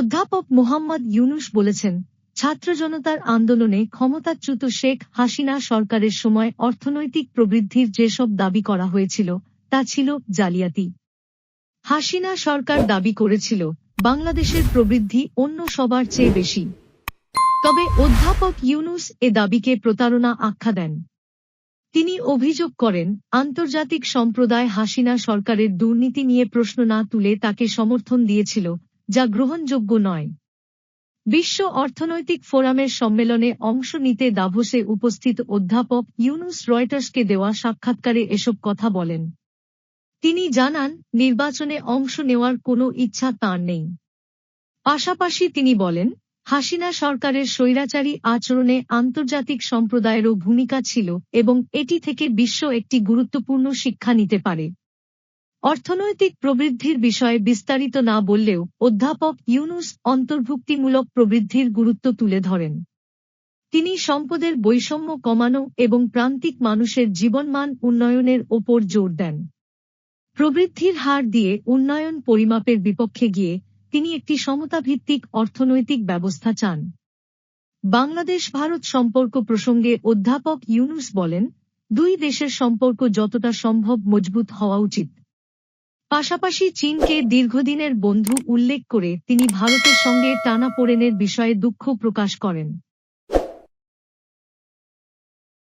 অধ্যাপক মোহাম্মদ ইউনুস বলেছেন, ছাত্র জনতার আন্দোলনে ক্ষমতাচ্যুত শেখ হাসিনা সরকারের সময় অর্থনৈতিক প্রবৃদ্ধির যেসব দাবি করা হয়েছিল, তা ছিল জালিয়াতি। হাসিনা সরকার দাবি করেছিল, বাংলাদেশের প্রবৃদ্ধি অন্য সবার চেয়ে বেশি। তবে অধ্যাপক ইউনুস এ দাবিকে প্রতারণা আখ্যা দেন। তিনি অভিযোগ করেন, আন্তর্জাতিক সম্প্রদায় হাসিনা সরকারের দুর্নীতি নিয়ে প্রশ্ন না তুলে তাকে সমর্থন দিয়েছিল যা গ্রহণযোগ্য নয়। বিশ্ব অর্থনৈতিক ফোরামের সম্মেলনে অংশ নিতে দাভোসে উপস্থিত অধ্যাপক ইউনুস রয়টার্সকে দেওয়া সাক্ষাৎকারে এসব কথা বলেন। তিনি জানান, নির্বাচনে অংশ নেওয়ার কোনো ইচ্ছা তাঁর নেই। পাশাপাশি তিনি বলেন, হাসিনা সরকারের স্বৈরাচারী আচরণে আন্তর্জাতিক সম্প্রদায়েরও ভূমিকা ছিল এবং এটি থেকে বিশ্ব একটি গুরুত্বপূর্ণ শিক্ষা নিতে পারে। অর্থনৈতিক প্রবৃদ্ধির বিষয়ে বিস্তারিত না বললেও অধ্যাপক ইউনুস অন্তর্ভুক্তিমূলক প্রবৃদ্ধির গুরুত্ব তুলে ধরেন। তিনি সম্পদের বৈষম্য কমানো এবং প্রান্তিক মানুষের জীবনমান উন্নয়নের ওপর জোর দেন। প্রবৃদ্ধির হার দিয়ে উন্নয়ন পরিমাপের বিপক্ষে গিয়ে তিনি একটি সমতাভিত্তিক অর্থনৈতিক ব্যবস্থা চান। বাংলাদেশ ভারত সম্পর্ক প্রসঙ্গে অধ্যাপক ইউনুস বলেন, দুই দেশের সম্পর্ক যতটা সম্ভব মজবুত হওয়া উচিত। পাশাপাশি চীনকে দীর্ঘদিনের বন্ধু উল্লেখ করে তিনি ভারতের সঙ্গে টানাপোড়েনের বিষয়ে দুঃখ প্রকাশ করেন।